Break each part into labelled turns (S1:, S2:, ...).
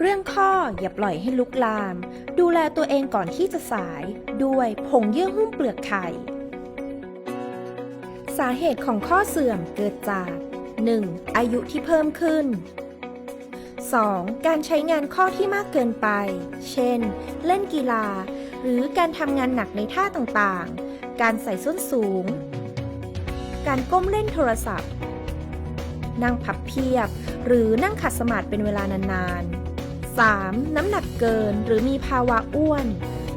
S1: เรื่องข้ออย่าปล่อยให้ลุกลาม ดูแลตัวเองก่อนที่จะสาย ด้วยผงเยื่อหุ้มเปลือกไข่ สาเหตุของข้อเสื่อมเกิดจาก 1. อายุที่เพิ่มขึ้น 2. การใช้งานข้อที่มากเกินไป เช่น เล่นกีฬา หรือการทำงานหนักในท่าต่างๆ การใส่ส้นสูง การก้มเล่นโทรศัพท์ นั่งพับเพียบ หรือนั่งขัดสมาธิเป็นเวลานานๆ 3. น้ำหนักเกินหรือมีภาวะอ้วน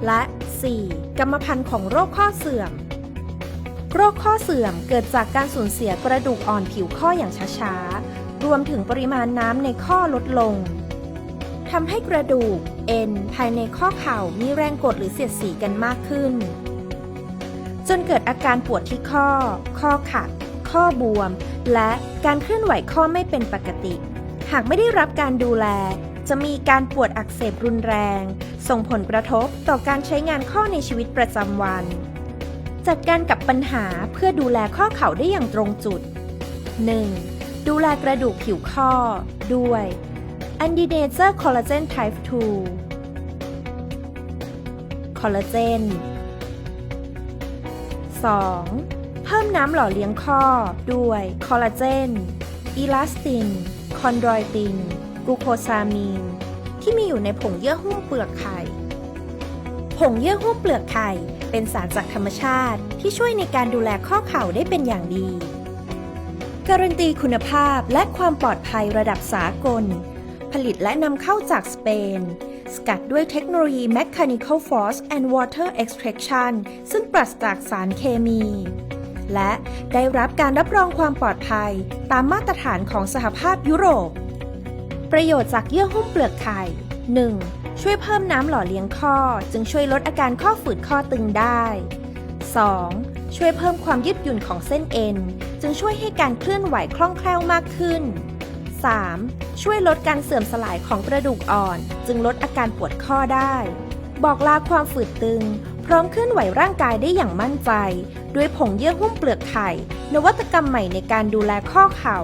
S1: และ 4. กรรมพันธุ์ของโรคข้อเสื่อม โรคข้อเสื่อมเกิดจากการสูญเสียกระดูกอ่อนผิวข้ออย่างช้าๆ รวมถึงปริมาณน้ำในข้อลดลงทำให้กระดูก เอ็น ภายในข้อเข่ามีแรงกดหรือเสียดสีกันมากขึ้น จนเกิดอาการปวดที่ข้อ ข้อขัด ข้อบวม และการเคลื่อนไหวข้อไม่เป็นปกติ หากไม่ได้รับการดูแล จะมีการปวดอักเสบรุนแรง ส่งผลกระทบต่อการใช้งานข้อในชีวิตประจำวัน จัดการกับปัญหาเพื่อดูแลข้อเข่าได้อย่างตรงจุด 1. ดูแลกระดูกผิวข้อ ด้วย a n d i n a t u r Collagen Type 2 คอลลาเจน 2. เพิ่มน้ำหล่อเลี้ยงข้อ ด้วย คอลลาเจน อีลาสติน คอนดรอยติน กลูโคซามีน ที่มีอยู่ในผงเยื่อหุ้มเปลือกไข่ ผงเยื่อหุ้มเปลือกไข่ เป็นสารจากธรรมชาติที่ช่วยในการดูแลข้อเข่าได้เป็นอย่างดี การันตีคุณภาพและความปลอดภัยระดับสากล ผลิตและนำเข้าจากสเปน สกัดด้วยเทคโนโลยี Mechanical Force and Water Extraction ซึ่งปราศจากสารเคมีและได้รับการรับรองความปลอดภัยตามมาตรฐานของสหภาพยุโรป ประโยชน์จากเยื่อหุ้มเปลือกไข่ 1. ช่วยเพิ่มน้ำหล่อเลี้ยงข้อ จึงช่วยลดอาการข้อฝืดข้อตึงได้ 2. ช่วยเพิ่มความยืดหยุ่นของเส้นเอ็น จึงช่วยให้การเคลื่อนไหวคล่องแคล่วมากขึ้น 3. ช่วยลดการเสื่อมสลายของกระดูกอ่อน จึงลดอาการปวดข้อได้ บอกลาความฝืดตึง พร้อมเคลื่อนไหวร่างกายได้อย่างมั่นใจ ด้วยผงเยื่อหุ้มเปลือกไข่ นวัตกรรมใหม่ในการดูแลข้อเข่า